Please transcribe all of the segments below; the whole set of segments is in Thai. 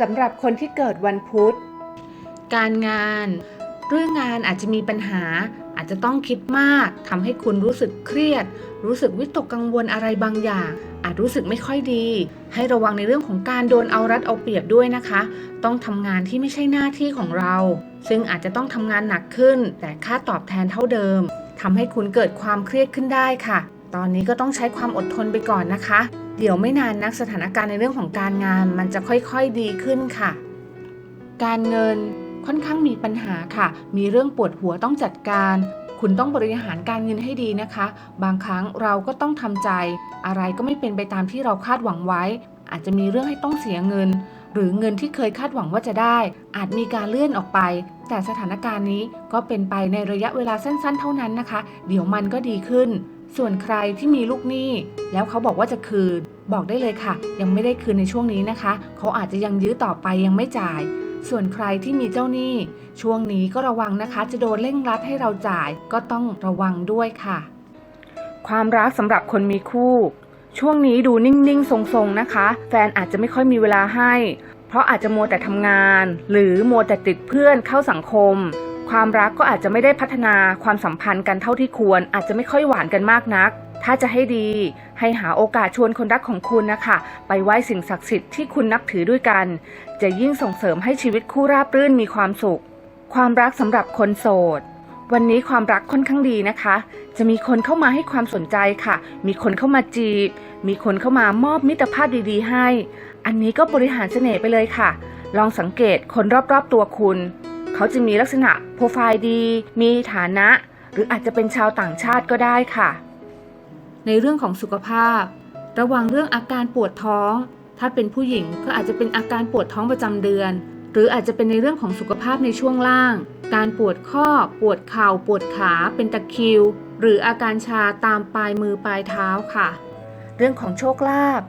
สำหรับคนที่เกิดวันพุธ การงาน เรื่องงานอาจจะมีปัญหา อาจจะต้องคิดมากทำให้คุณรู้สึกเครียด รู้สึกวิตกกังวลอะไรบางอย่าง อาจรู้สึกไม่ค่อยดี ให้ระวังในเรื่องของการโดนเอารัดเอาเปรียบด้วยนะคะ ต้องทำงานที่ไม่ใช่หน้าที่ของเรา ซึ่งอาจจะต้องทำงานหนักขึ้น แต่ค่าตอบแทนเท่าเดิมทำให้คุณเกิดความเครียดขึ้นได้ค่ะ ตอนนี้ก็ต้องใช้ความอดทนไปก่อนนะคะ เดี๋ยวไม่นานนักสถานการณ์ในเรื่องของการงาน มันจะค่อยๆดีขึ้นค่ะ การเงินค่อนข้างมีปัญหาค่ะ มีเรื่องปวดหัวต้องจัดการ คุณต้องบริหารการเงินให้ดีนะคะ บางครั้งเราก็ต้องทำใจ อะไรก็ไม่เป็นไปตามที่เราคาดหวังไว้ อาจจะมีเรื่องให้ต้องเสียเงิน หรือเงินที่เคยคาดหวังว่าจะได้ อาจมีการเลื่อนออกไป แต่สถานการณ์นี้ก็เป็นไปในระยะเวลาสั้น ๆ เท่านั้นนะคะ เดี๋ยวมันก็ดีขึ้น ส่วนใครที่มีลูกหนี้ แล้วเขาบอกว่าจะคืน บอกได้เลยค่ะ ยังไม่ได้คืนในช่วงนี้นะคะ เขาอาจจะยังยื้อต่อไปยังไม่จ่าย ส่วนใครที่มีเจ้าหนี้ ช่วงนี้ก็ระวังนะคะ จะโดนเร่งรัดให้เราจ่าย ก็ต้องระวังด้วยค่ะ ความรักสำหรับคนมีคู่ ช่วงนี้ดูนิ่งๆ ทรงๆนะคะ แฟนอาจจะไม่ค่อยมีเวลาให้ เพราะอาจจะมัวแต่ทำงาน หรือมัวแต่ติดเพื่อนเข้าสังคม ความรักก็อาจจะไม่ได้พัฒนาความสัมพันธ์กันเท่าที่ควร อาจจะไม่ค่อยหวานกันมากนัก ถ้าจะให้ดี ให้หาโอกาสชวนคนรักของคุณนะคะ ไปไหว้สิ่งศักดิ์สิทธิ์ที่คุณนับถือด้วยกัน จะยิ่งส่งเสริมให้ชีวิตคู่ราบรื่นมีความสุข ความรักสำหรับคนโสดวันนี้ความรักค่อนข้างดีนะคะ จะมีคนเข้ามาให้ความสนใจค่ะ มีคนเข้ามาจีบ มีคนเข้ามามอบมิตรภาพดีๆ ให้ อันนี้ก็บริหารเสน่ห์ไปเลยค่ะ ลองสังเกตคนรอบๆตัวคุณ เขาจะมีลักษณะโปรไฟล์ดี มีฐานะ หรืออาจจะเป็นชาวต่างชาติก็ได้ค่ะ ในเรื่องของสุขภาพ ระวังเรื่องอาการปวดท้อง ถ้าเป็นผู้หญิงก็อาจจะเป็นอาการปวดท้องประจำเดือน หรืออาจจะเป็นในเรื่องของสุขภาพในช่วงล่าง การปวดข้อ ปวดเข่า ปวดขา เป็นตะคริว หรืออาการชาตามปลายมือปลายเท้าค่ะ เรื่องของโชคลาภ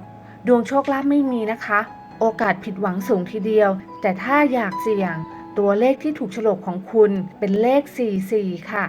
ดวงโชคลาภไม่มีนะคะ โอกาสผิดหวังสูงทีเดียว แต่ถ้าอยากเสี่ยง ตัวเลขที่ถูกฉลกของคุณเป็นเลข 44 ค่ะ